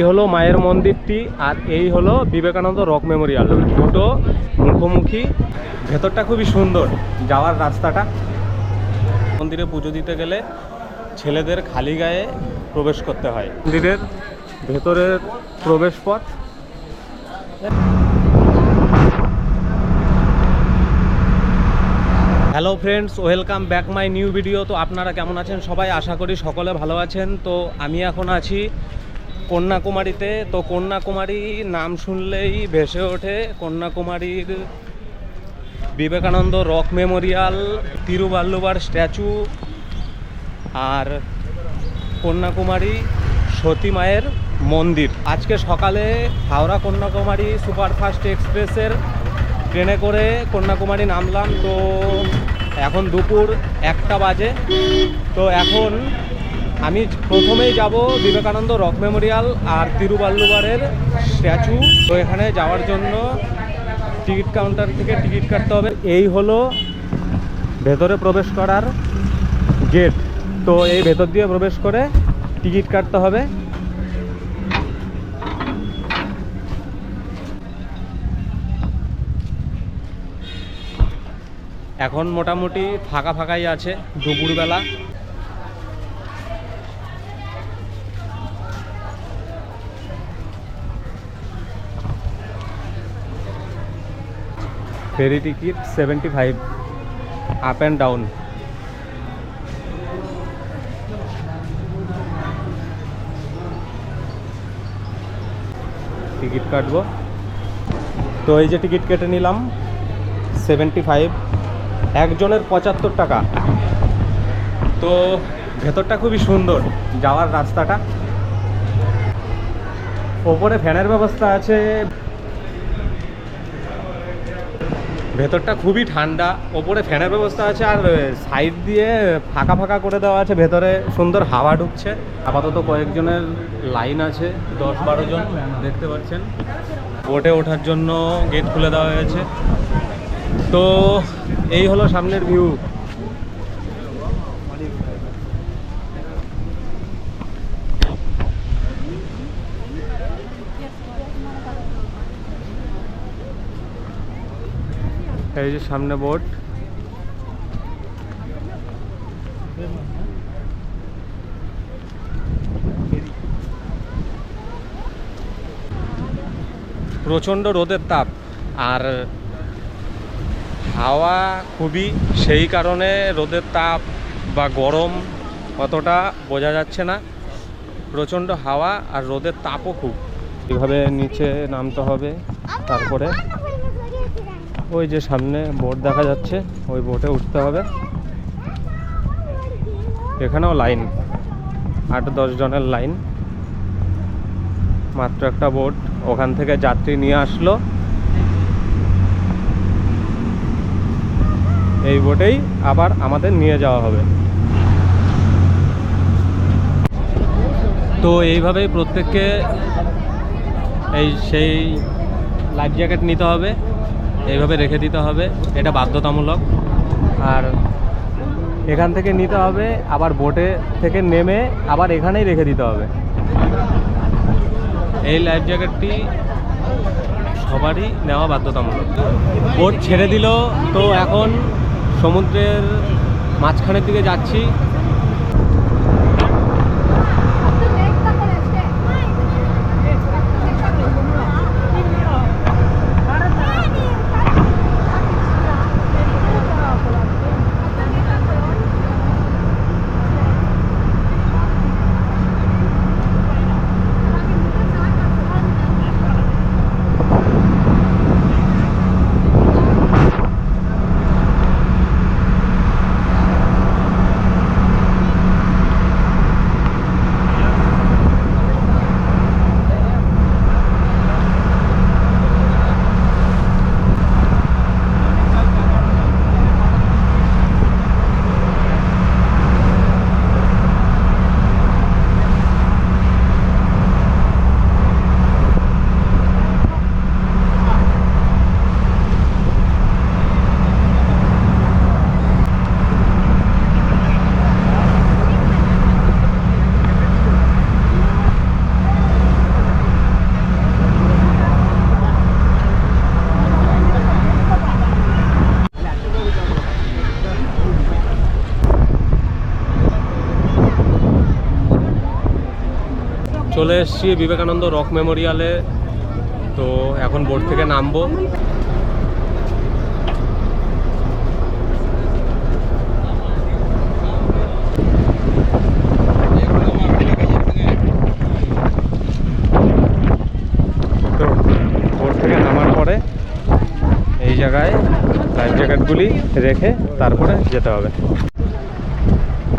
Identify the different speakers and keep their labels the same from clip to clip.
Speaker 1: এই হলো মায়ের মন্দিরটি আর এই হলো বিবেকানন্দ রক মেমোরিয়াল। দুটো মুখোমুখি। ভেতরটা খুবই সুন্দর, যাওয়ার রাস্তাটা। মন্দিরে পুজো দিতে গেলে ছেলেদের খালি গায়ে প্রবেশ করতে হয়। মন্দিরের ভেতরের প্রবেশ পথ hello friends, welcome back my new video. তো আপনারা কেমন আছেন? সবাই আশা করি সকলে ভালো আছেন। তো আমি এখন আছি কন্যাকুমারীতে, তো কন্যাকুমারী নাম শুনলেই ভেসে ওঠে। কন্যাকুমারীর বিবেকানন্দ রক মেমোরিয়াল, তিরুবাল্লুবার স্ট্যাচু আর কন্যাকুমারী সতী মায়ের মন্দির। আজকে সকালে হাওড়া কন্যাকুমারী সুপারফাস্ট এক্সপ্রেসের ট্রেনে করে কন্যাকুমারী নামলাম। তো এখন দুপুর একটা বাজে। তো এখন আমি প্রথমেই যাব বিবেকানন্দ রক মেমোরিয়াল আর তিরুবাল্লুবারের স্ট্যাচু। তো এখানে যাওয়ার জন্য টিকিট কাউন্টার থেকে টিকিট কাটতে হবে। এই হলো ভেতরে প্রবেশ করার গেট। তো এই ভেতর দিয়ে প্রবেশ করে টিকিট কাটতে হবে। এখন মোটামুটি ফাঁকা ফাঁকাই আছে দুপুরবেলা। Ferry ticket seventy five up and down ticket কাটবো। তো এই যে টিকিট কেটে নিলাম সেভেন্টি ফাইভ একজনের পঁচাত্তর টাকা। তো ভেতরটা খুবই সুন্দর, যাওয়ার রাস্তাটা। ওপরে ফ্যানের ব্যবস্থা আছে। ভেতরটা খুবই ঠান্ডা, ওপরে ফ্যানের ব্যবস্থা আছে আর সাইড দিয়ে ফাঁকা ফাঁকা করে দেওয়া আছে, ভেতরে সুন্দর হাওয়া ঢুকছে। আপাতত কয়েকজনের লাইন আছে, দশ বারো জন দেখতে পাচ্ছেন। বোটে ওঠার জন্য গেট খুলে দেওয়া হয়েছে। তো এই হলো সামনের ভিউ এই যে সামনে বোট প্রচণ্ড রোদের তাপ। আর হাওয়া খুবই, সেই কারণে রোদের তাপ বা গরম অতটা বোঝা যাচ্ছে না। প্রচণ্ড হাওয়া আর রোদের তাপও খুব। এভাবে নিচে নামতে হবে, তারপরে ওই যে সামনে বোট দেখা যাচ্ছে, ওই বোটে উঠতে হবে। এখানেও লাইন, আট দশ জনের লাইন। মাত্র একটা বোট, ওখান থেকে যাত্রী নিয়ে আসলো। এই বোটেই আবার আমাদের নিয়ে যাওয়া হবে। তো এইভাবেই প্রত্যেককে এই সেই লাইফ জ্যাকেট নিতে হবে। এইভাবে রেখে দিতে হবে, এটা বাধ্যতামূলক। আর এখান থেকে নিতে হবে, আবার বোটে থেকে নেমে আবার এখানেই রেখে দিতে হবে। এই লাইফ জ্যাকেটটি সবারই নেওয়া বাধ্যতামূলক। বোট ছেড়ে দিল, তো এখন সমুদ্রের মাঝখানের দিকে যাচ্ছি। চলে এসেছি বিবেকানন্দ রক মেমোরিয়ালে। তো এখন বোর্ড থেকে নামবো। জায়গায় জ্যাকেটগুলি রেখে তারপরে যেতে হবে।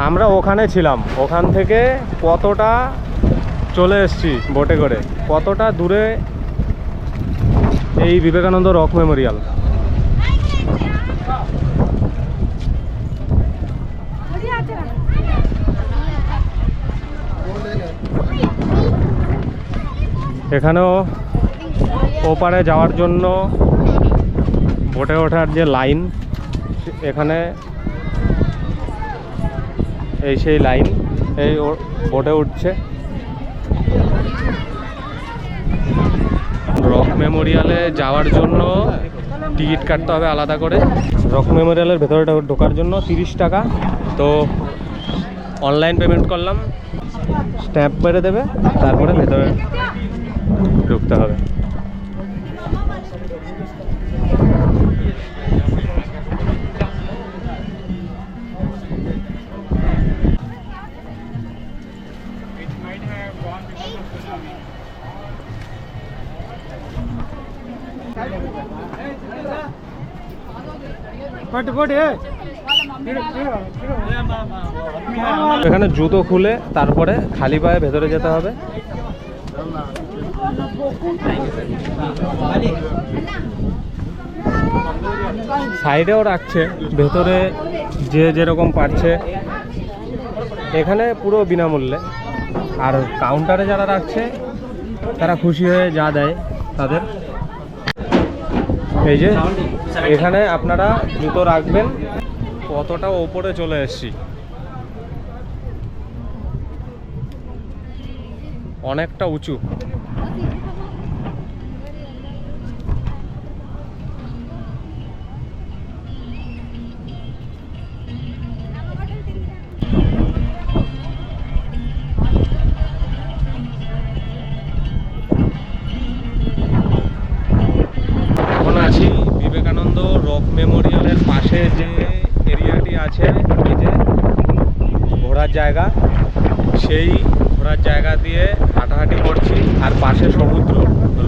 Speaker 1: আমরা ওখানে ছিলাম। ওখান থেকে কতটা চলে এসেছি বোটে করে। কতটা দূরে এই বিবেকানন্দ রক মেমোরিয়াল এখানেও ওপারে যাওয়ার জন্য বোটে ওঠার যে লাইন এখানে এই সেই লাইন এই বোটে উঠছে রক মেমোরিয়ালে যাওয়ার জন্য টিকিট কাটতে হবে আলাদা করে। রক মেমোরিয়ালের ভেতরে ঢোকার জন্য তিরিশ টাকা। তো অনলাইন পেমেন্ট করলাম। স্ট্যাম্প মেরে দেবে, তারপরে ভেতরে ঢুকতে হবে। এখানে জুতো খুলে তারপরে খালি পায়ে ভেতরে যেতে হবে। সাইডেও রাখছে, ভেতরে যে যেরকম পারছে। এখানে পুরো বিনামূল্যে। আর কাউন্টারে যারা রাখছে, তারা খুশি হয়ে যা দেয় তাদের। এই যে এখানে আপনারা জুতো রাখবেন। কতটা ওপরে চলে এসছি। অনেকটা উঁচু। আছে এই যে ঘোরার জায়গা, সেই ঘোরার জায়গা দিয়ে হাঁটাহাঁটি করছি, আর পাশে সমুদ্র।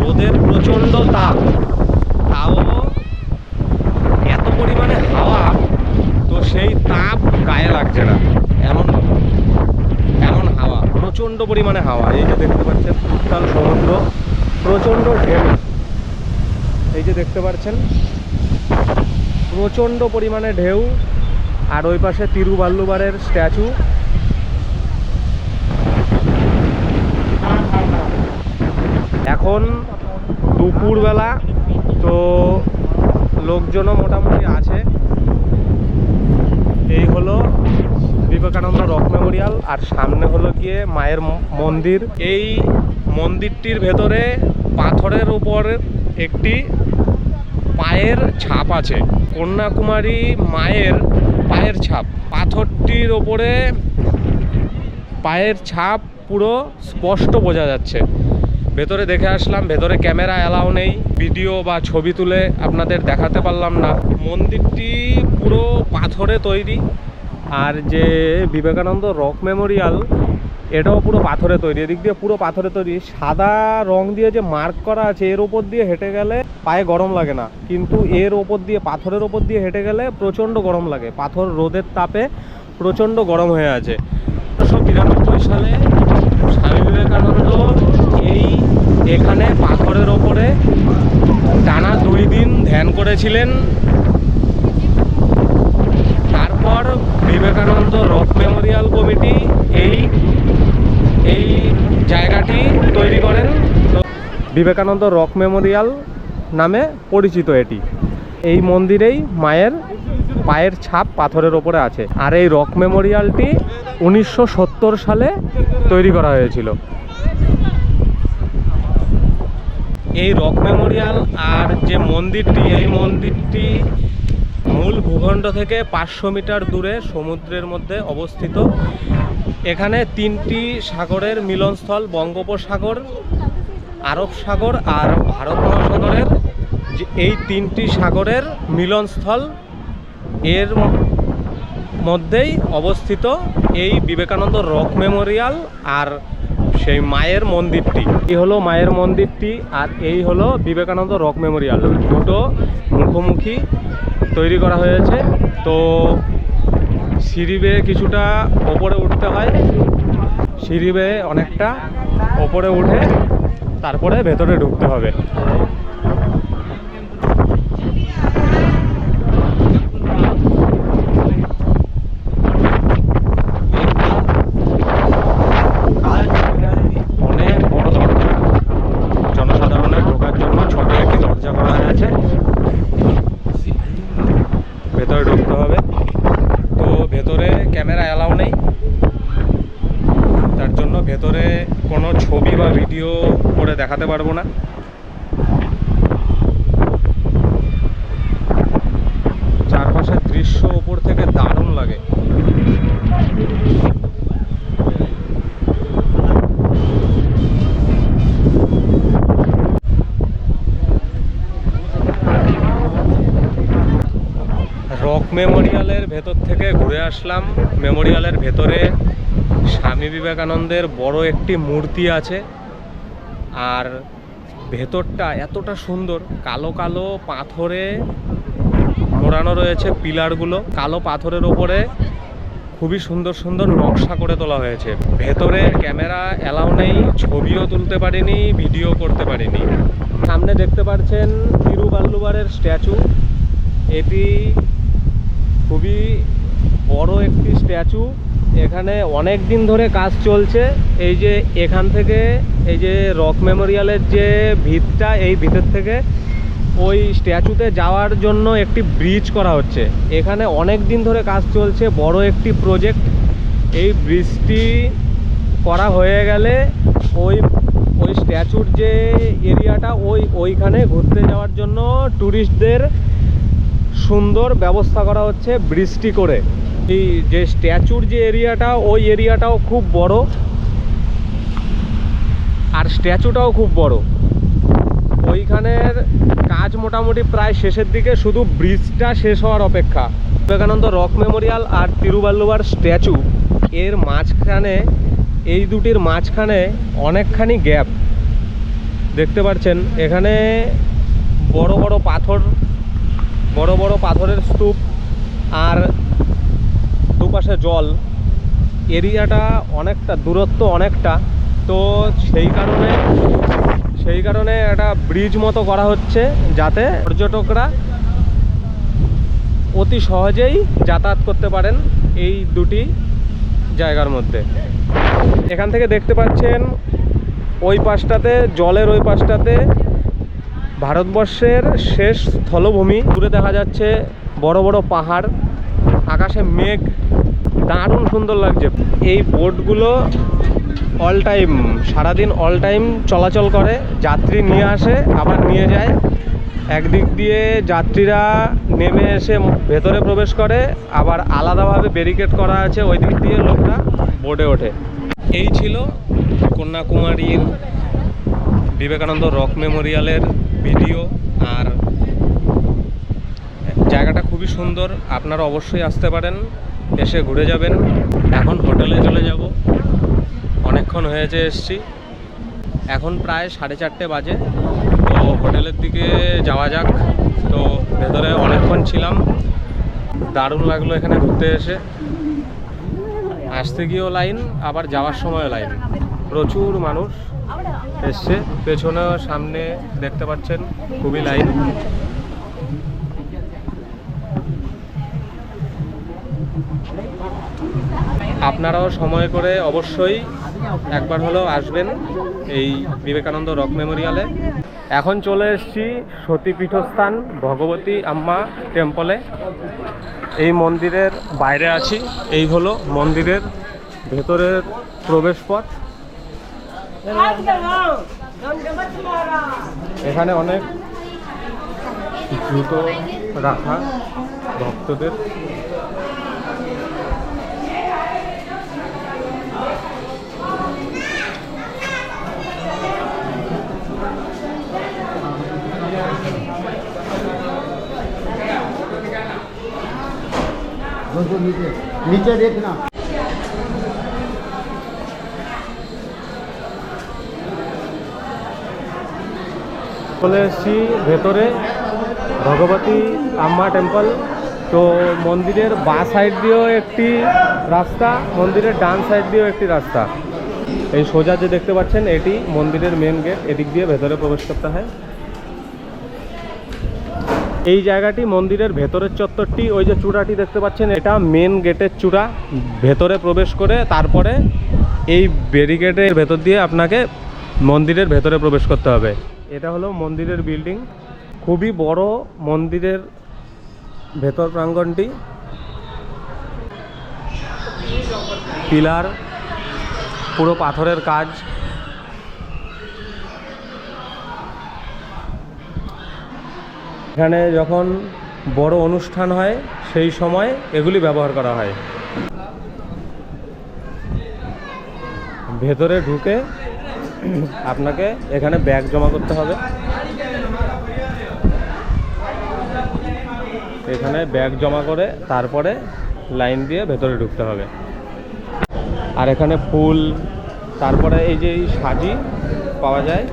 Speaker 1: রোদের প্রচণ্ড তাপ। তাও এত পরিমাণে হাওয়া, তো সেই তাপ গায়ে লাগছে না। এমন এমন হাওয়া, প্রচণ্ড পরিমাণে হাওয়া। এই যে দেখতে পাচ্ছেন, উত্তাল সমুদ্র, প্রচণ্ড ঢেউ। এই যে দেখতে পাচ্ছেন, প্রচণ্ড পরিমাণে ঢেউ। আর ওই পাশে তিরুবাল্লুবারের স্ট্যাচু। এখন দুপুরবেলা, তো লোকজনও মোটামুটি আছে। এই হলো বিবেকানন্দ রক মেমোরিয়াল, আর সামনে হলো গিয়ে মায়ের মন্দির। এই মন্দিরটির ভেতরে পাথরের উপর একটি পায়ের ছাপ আছে। কন্যাকুমারী মায়ের পায়ের ছাপ। পাথরটির ওপরে পায়ের ছাপ পুরো স্পষ্ট বোঝা যাচ্ছে। ভেতরে দেখে আসলাম, ভেতরে ক্যামেরা অ্যালাউ নেই। ভিডিও বা ছবি তুলে আপনাদের দেখাতে পারলাম না। মন্দিরটি পুরো পাথরে তৈরি। আর যে বিবেকানন্দ রক মেমোরিয়াল এটাও পুরো পাথরে তৈরি, এদিক দিয়ে পুরো পাথরে তৈরি। সাদা রং দিয়ে যে মার্ক করা আছে, এর ওপর দিয়ে হেঁটে গেলে পায়ে গরম লাগে না। কিন্তু এর ওপর দিয়ে, পাথরের ওপর দিয়ে হেঁটে গেলে প্রচণ্ড গরম লাগে। পাথর রোদের তাপে প্রচণ্ড গরম হয়ে আছে। উনিশশো বিরানব্বই সালে স্বামী বিবেকানন্দ এই এখানে পাথরের ওপরে টানা দুই দিন ধ্যান করেছিলেন। তারপর বিবেকানন্দ রক মেমোরিয়াল কমিটি এই এই জায়গাটি তৈরি করেন। বিবেকানন্দ রক মেমোরিয়াল নামে পরিচিত এটি। এই মন্দিরেই মায়ের পায়ের ছাপ পাথরের ওপরে আছে। আর এই রক মেমোরিয়ালটি উনিশশো সত্তর সালে তৈরি করা হয়েছিল। এই রক মেমোরিয়াল আর যে মন্দিরটি, এই মন্দিরটি মূল ভূখণ্ড থেকে পাঁচশো মিটার দূরে সমুদ্রের মধ্যে অবস্থিত। এখানে তিনটি সাগরের মিলনস্থল, বঙ্গোপসাগর, আরব সাগর আর ভারত মহাসাগরের যে এই তিনটি সাগরের মিলনস্থল, এর মধ্যেই অবস্থিত এই বিবেকানন্দ রক মেমোরিয়াল আর সেই মায়ের মন্দিরটি। এই হলো মায়ের মন্দিরটি আর এই হলো বিবেকানন্দ রক মেমোরিয়াল। দুটো মুখোমুখি তৈরি করা হয়েছে। তো সিঁড়ি বেয়ে কিছুটা ওপরে উঠতে হয়। সিঁড়ি বেয়ে অনেকটা ওপরে উঠে তারপরে ভেতরে ঢুকতে হবে অনেক বড় দরজা জনসাধারণের ঢোকার জন্য ছোট একটি দরজা করা আছে ভেতরে ঢুকতে হবে তো ভেতরে ক্যামেরা অ্যালাউ নেই। তার জন্য ভেতরে কোনো ছবি বা ভিডিও করে দেখাতে পারব না। চারপাশের দৃশ্য ওপর থেকে দারুণ লাগে। রক মেমোরিয়ালের ভেতর ঘুরে আসলাম। মেমোরিয়ালের ভেতরে স্বামী বিবেকানন্দের বড় একটি মূর্তি আছে। আর ভেতরটা এতটা সুন্দর, কালো কালো পাথরে মোড়ানো রয়েছে পিলারগুলো। কালো পাথরের ওপরে খুবই সুন্দর সুন্দর নকশা করে তোলা হয়েছে। ভেতরে ক্যামেরা অ্যালাউ নেই, ছবিও তুলতে পারিনি, ভিডিও করতে পারিনি। সামনে দেখতে পাচ্ছেন তিরুবাল্লুবারের স্ট্যাচু। এটি খুবই বড় একটি স্ট্যাচু। এখানে অনেক দিন ধরে কাজ চলছে। এই যে এখান থেকে এই যে রক মেমোরিয়ালের যে ভিতটা, এই ভিতর থেকে ওই স্ট্যাচুতে যাওয়ার জন্য একটি ব্রিজ করা হচ্ছে। এখানে অনেক দিন ধরে কাজ চলছে, বড় একটি প্রজেক্ট। এই ব্রিজটি করা হয়ে গেলে ওই ওই স্ট্যাচুর যে এরিয়াটা, ওই, ওইখানে ঘুরতে যাওয়ার জন্য ট্যুরিস্টদের সুন্দর ব্যবস্থা করা হচ্ছে বৃষ্টি করে। এই যে স্ট্যাচুর যে এরিয়াটা, ওই এরিয়াটাও খুব বড়। আর স্ট্যাচুটাও খুব বড়। ওইখানের কাজ মোটামুটি প্রায় শেষের দিকে, শুধু ব্রিজটা শেষ হওয়ার অপেক্ষা। বিবেকানন্দ রক মেমোরিয়াল আর তিরুবাল্লুবার স্ট্যাচু, এর মাঝখানে, এই দুটির মাঝখানে অনেকখানি গ্যাপ। দেখতে পাচ্ছেন, এখানে বড় বড় পাথর, বড় বড় পাথরের স্তূপ, আর দুপাশে জল, এরিয়াটা অনেকটা, দূরত্ব অনেকটা। তো সেই কারণে সেই কারণে একটা ব্রিজ মতো করা হচ্ছে যাতে পর্যটকরা অতি সহজেই যাতায়াত করতে পারেন এই দুটি জায়গার মধ্যে। এখান থেকে দেখতে পাচ্ছেন, ওই পাশটাতে, জলের ওই পাশটাতে ভারতবর্ষের শেষ স্থলভূমি। দূরে দেখা যাচ্ছে বড় বড় পাহাড়, আকাশে মেঘ। দারুণ সুন্দর লাগছে। এই বোটগুলো অল টাইম সারাদিন অল টাইম চলাচল করে, যাত্রী নিয়ে আসে, আবার নিয়ে যায়। একদিক দিয়ে যাত্রীরা নেমে এসে ভেতরে প্রবেশ করে, আবার আলাদাভাবে ব্যারিকেড করা আছে ওই দিক দিয়ে লোকরা বোটে ওঠে। এই ছিল কন্যাকুমারীর বিবেকানন্দ রক মেমোরিয়ালের ভিডিও, আর জায়গাটা খুবই সুন্দর, আপনারা অবশ্যই আসতে পারেন। এসে ঘুরে যাবেন। এখন হোটেলে চলে যাব। অনেকক্ষণ হয়েছে এসছি। এখন প্রায় সাড়ে চারটে বাজে। তো হোটেলের দিকে যাওয়া যাক। তো ভেতরে অনেকক্ষণ ছিলাম। দারুণ লাগল এখানে ঘুরতে এসে। আসতে গিয়েও লাইন, আবার যাওয়ার সময়ও লাইন। প্রচুর মানুষ এসছে। পেছনে সামনে দেখতে পাচ্ছেন, খুবই লাইন। আপনারাও সময় করে অবশ্যই একবার হলেও আসবেন এই বিবেকানন্দ রক মেমোরিয়ালে। এখন চলে এসেছি সতীপীঠস্থান ভগবতী আম্মা টেম্পলে। এই মন্দিরের বাইরে আছি, এই হলো মন্দিরের ভেতরের প্রবেশপথ। এখানে অনেক জুতো রাখা ভক্তদের।
Speaker 2: दो सौ नीचे नीचे देखना
Speaker 1: চলে এসেছি ভেতরে ভগবতী আম্মা টেম্পল তো মন্দিরের বা সাইড দিয়েও একটি রাস্তা মন্দিরের ডান সাইড দিয়েও একটি রাস্তা এই সোজা যে দেখতে পাচ্ছেন এটি মন্দিরের মেন গেট এদিক দিয়ে ভেতরে প্রবেশ করতে হয় এই জায়গাটি মন্দিরের ভেতরের চত্বরটি, ওই যে চূড়াটি দেখতে পাচ্ছেন, এটা মেন গেটের চূড়া। ভেতরে প্রবেশ করে তারপরে এই ব্যারিকেডের ভেতর দিয়ে আপনাকে মন্দিরের ভেতরে প্রবেশ করতে হবে। এটা হলো মন্দিরের বিল্ডিং খুবই বড় মন্দিরের ভেতর প্রাঙ্গনটি। পিলার, পুরো পাথরের কাজ। এখানে যখন বড় অনুষ্ঠান হয়, সেই সময় এগুলি ব্যবহার করা হয়। ভেতরে ঢুকে আপনাকে এখানে ব্যাগ জমা করতে হবে। এখানে ব্যাগ জমা করে তারপরে লাইন দিয়ে ভেতরে ঢুকতে হবে। আর এখানে ফুল, তারপরে এই যে সাজি পাওয়া যায়।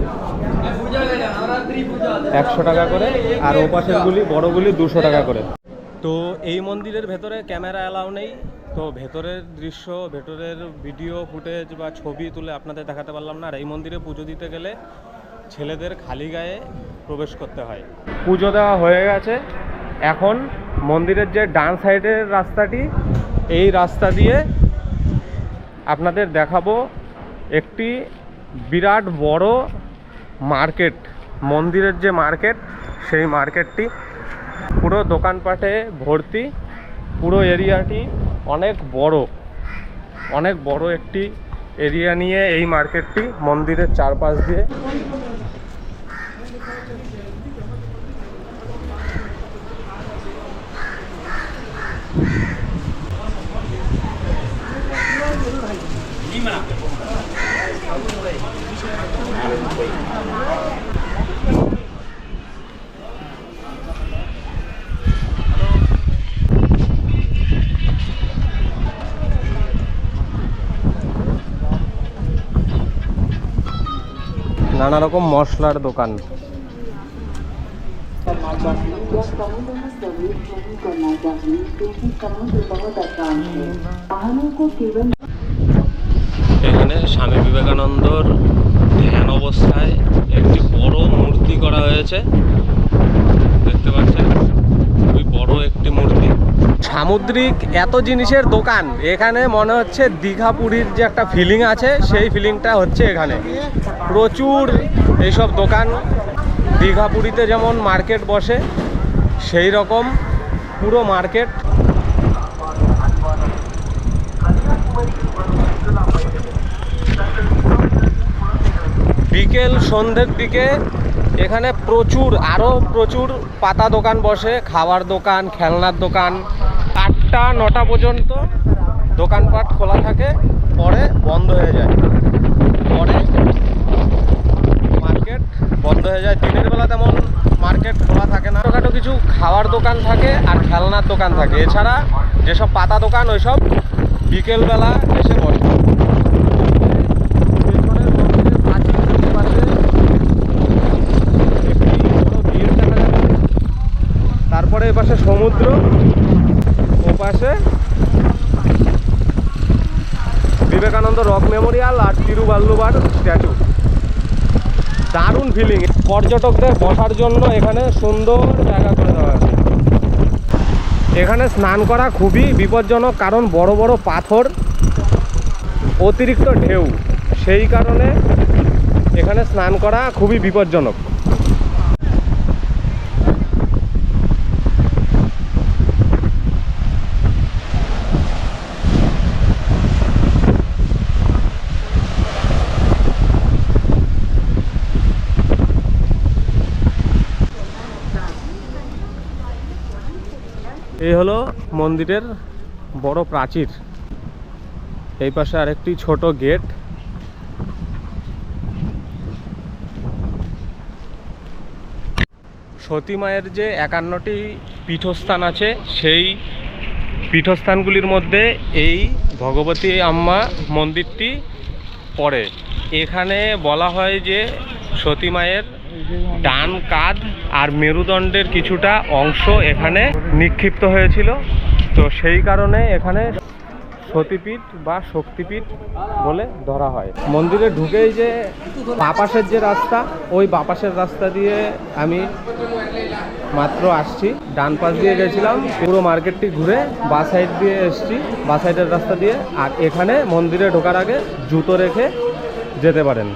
Speaker 1: একশো টাকা করে আর ও পাশেরগুলি বড়গুলি দুশো টাকা করে। তো এই মন্দিরের ভেতরে ক্যামেরা অ্যালাউ নেই। তো ভেতরের দৃশ্য ভেতরের ভিডিও ফুটেজ বা ছবি তুলে আপনাদের দেখাতে পারলাম না। আর এই মন্দিরে পুজো দিতে গেলে ছেলেদের খালি গায়ে প্রবেশ করতে হয়। পুজো দেওয়া হয়ে গেছে। এখন মন্দিরের যে ডান সাইডের রাস্তাটি এই রাস্তা দিয়ে আপনাদের দেখাবো একটি বিরাট বড় মার্কেট। মন্দিরের যে মার্কেট, সেই মার্কেটটি পুরো দোকানপাটে ভর্তি। পুরো এরিয়াটি অনেক বড়। অনেক বড় একটি এরিয়া নিয়ে এই মার্কেটটি মন্দিরের চারপাশ দিয়ে। নানা রকম মশলার দোকান। এখানে স্বামী বিবেকানন্দর ধ্যান অবস্থায় একটি বড় মূর্তি করা হয়েছে। দেখতে পাচ্ছেন, খুবই বড় একটি মূর্তি। সামুদ্রিক এত জিনিসের দোকান, এখানে মনে হচ্ছে দীঘা পুরীর যে একটা ফিলিং আছে, সেই ফিলিংটা হচ্ছে এখানে। প্রচুর এইসব দোকান, দীঘা পুরীতে যেমন মার্কেট বসে, সেই রকম পুরো মার্কেট বিকেল সন্ধ্যের দিকে এখানে প্রচুর আরও প্রচুর পাতা দোকান বসে খাবার দোকান, খেলনার দোকান। আটটা নটা পর্যন্ত দোকানপাট খোলা থাকে, পরে বন্ধ হয়ে যায়। পরে মার্কেট বন্ধ হয়ে যায়। দিনের বেলা তেমন মার্কেট খোলা থাকে না। ছোটোখাটো কিছু খাওয়ার দোকান থাকে আর খেলনার দোকান থাকে। এছাড়া যেসব পাতা দোকান, ওইসব বিকেলবেলা এসে বসে। তারপরে এ পাশে সমুদ্র। পাশে। বিবেকানন্দ রক মেমোরিয়াল আর তিরুবাল্লুবার স্ট্যাচু। দারুণ ফিলিং পর্যটকদের বসার জন্য এখানে সুন্দর জায়গা করে দেওয়া আছে। এখানে স্নান করা খুবই বিপজ্জনক কারণ বড় বড় পাথর, অতিরিক্ত ঢেউ। সেই কারণে এখানে স্নান করা খুবই বিপজ্জনক। এই হলো মন্দিরের বড় প্রাচীর। এই পাশে আরেকটি ছোট গেট। সতী মায়ের যে একান্নটি পীঠস্থান আছে, সেই পীঠস্থানগুলির মধ্যে এই ভগবতী আম্মা মন্দিরটি পড়ে। এখানে বলা হয় যে সতী মায়ের ডান কাঁধ আর মেরুদণ্ডের কিছুটা অংশ এখানে নিক্ষিপ্ত হয়েছিল। তো সেই কারণে এখানে সতীপীঠ বা শক্তিপীঠ বলে ধরা হয়। মন্দিরে ঢুকেই যে বাপাসের যে রাস্তা, ওই বাপাসের রাস্তা দিয়ে আমি মাত্র আসছি। ডান পাশ দিয়ে গেছিলাম, পুরো মার্কেটটি ঘুরে বা সাইড দিয়ে এসছি। বা সাইডের রাস্তা দিয়ে আর এখানে মন্দিরে ঢোকার আগে জুতো রেখে যেতে পারেন।